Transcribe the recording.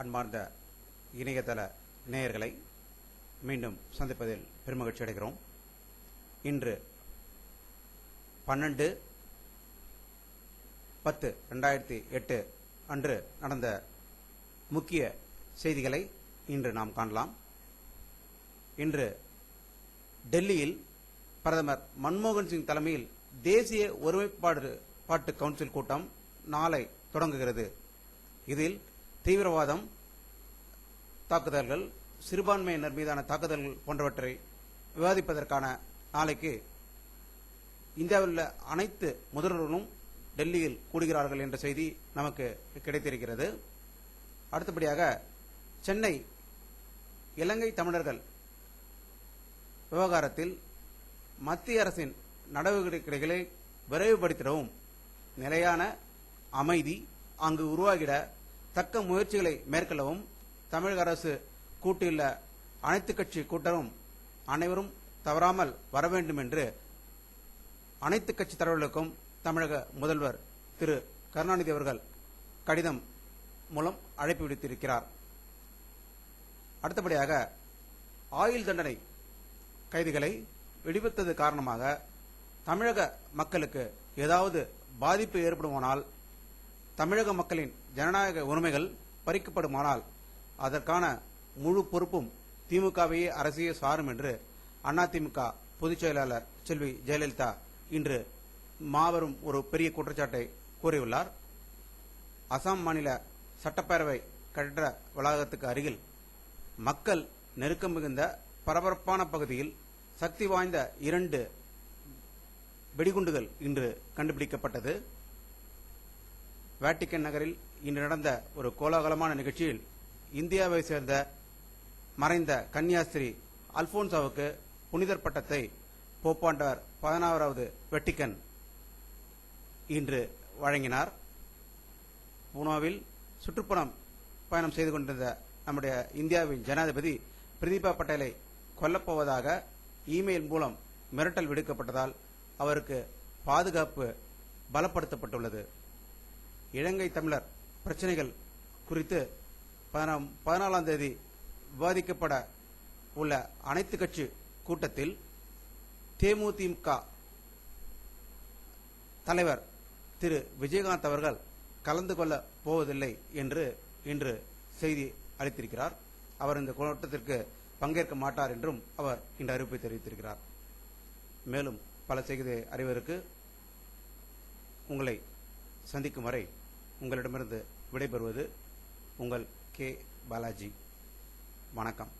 அன்பார்ந்த இணையதள நேயர்களை மீண்டும் சந்திப்பதில் பெருமகிழ்ச்சி அடைகிறோம். இன்று பன்னெண்டு பத்து ரெண்டாயிரத்தி எட்டு அன்று நடந்த முக்கிய செய்திகளை இன்று நாம் காணலாம். இன்று டெல்லியில் பிரதமர் மன்மோகன் சிங் தலைமையில் தேசிய ஒருமைப்பாடு பாட்டு கவுன்சில் கூட்டம் நாளை தொடங்குகிறது. இதில் தீவிரவாதம் தாக்குதல்கள் சிறுபான்மையினர் மீதான தாக்குதல்கள் போன்றவற்றை விவாதிப்பதற்கான நாளைக்கு இந்தியாவில் உள்ள அனைத்து முதல்வர்களும் டெல்லியில் கூடுகிறார்கள் என்ற செய்தி நமக்கு கிடைத்திருக்கிறது. அடுத்தபடியாக சென்னை இலங்கை தமிழர்கள் விவகாரத்தில் மத்திய அரசின் நடவடிக்கைகளை விரைவுபடுத்திடவும் நிலையான அமைதி அங்கு உருவாகிட தக்க முயற்சிகளை மேற்கொள்ளவும் தமிழக அரசு கூட்டியுள்ள அனைத்து கட்சி கூட்டமும் அனைவரும் தவறாமல் வர வேண்டும் என்று அனைத்து கட்சி தலைவர்களுக்கும் தமிழக முதல்வர் திரு. கருணாநிதி அவர்கள் கடிதம் மூலம் அழைப்பு விடுத்திருக்கிறார். அடுத்தபடியாக ஆயுள் தண்டனை கைதிகளை விடுவித்தது காரணமாக தமிழக மக்களுக்கு ஏதாவது பாதிப்பு ஏற்படுமானால் தமிழக மக்களின் ஜனநாயக உரிமைகள் பறிக்கப்படுமானால் அதற்கான முழு பொறுப்பும் திமுகவையே அரசியே சாரும் என்று அதிமுக பொதுச் செயலாளர் செல்வி ஜெயலலிதா இன்று மாபெரும் ஒரு பெரிய குற்றச்சாட்டை கூறியுள்ளார். அசாம் மாநில சட்டப்பேரவை கட்டிட வளாகத்துக்கு அருகில் மக்கள் நெருக்கம் மிகுந்த பரபரப்பான பகுதியில் சக்தி வாய்ந்த இரண்டு வெடிகுண்டுகள் இன்று கண்டுபிடிக்கப்பட்டது. வேட்டிக்கன் நகரில் இன்று நடந்த ஒரு கோலாகலமான நிகழ்ச்சியில் இந்தியாவை சேர்ந்த மறைந்த கன்னியாஸ்திரி அல்போன்சாவுக்கு புனிதர் பட்டத்தை போப்பாண்டவர் பதினாறாவது வெட்டிக்கன் இன்று வழங்கினார். பூனாவில் சுற்றுப்புறம் பயணம் செய்து கொண்டிருந்த நம்முடைய இந்தியாவின் ஜனாதிபதி பிரதீபா பட்டேலை கொல்லப்போவதாக இமெயில் மூலம் மிரட்டல் விடுக்கப்பட்டதால் அவருக்கு பாதுகாப்பு பலப்படுத்தப்பட்டுள்ளது. இலங்கை தமிழர் பிரச்சனைகள் குறித்து பதினாலாம் தேதி விவாதிக்கப்பட உள்ள அனைத்து கட்சி கூட்டத்தில் தேமுதிக தலைவர் திரு விஜயகாந்த் அவர்கள் கலந்து கொள்ள போவதில்லை என்று இன்று செய்தி அளித்திருக்கிறார். அவர் இந்த கூட்டத்திற்கு பங்கேற்க மாட்டார் என்றும் அவர் இன்று அறிவிப்பை தெரிவித்திருக்கிறார். மேலும் பல செய்தி அறிவதற்கு உங்களை சந்திக்கும் வரை உங்களிடமிருந்து விடைபெறுவது உங்கள் கே. பாலாஜி. வணக்கம்.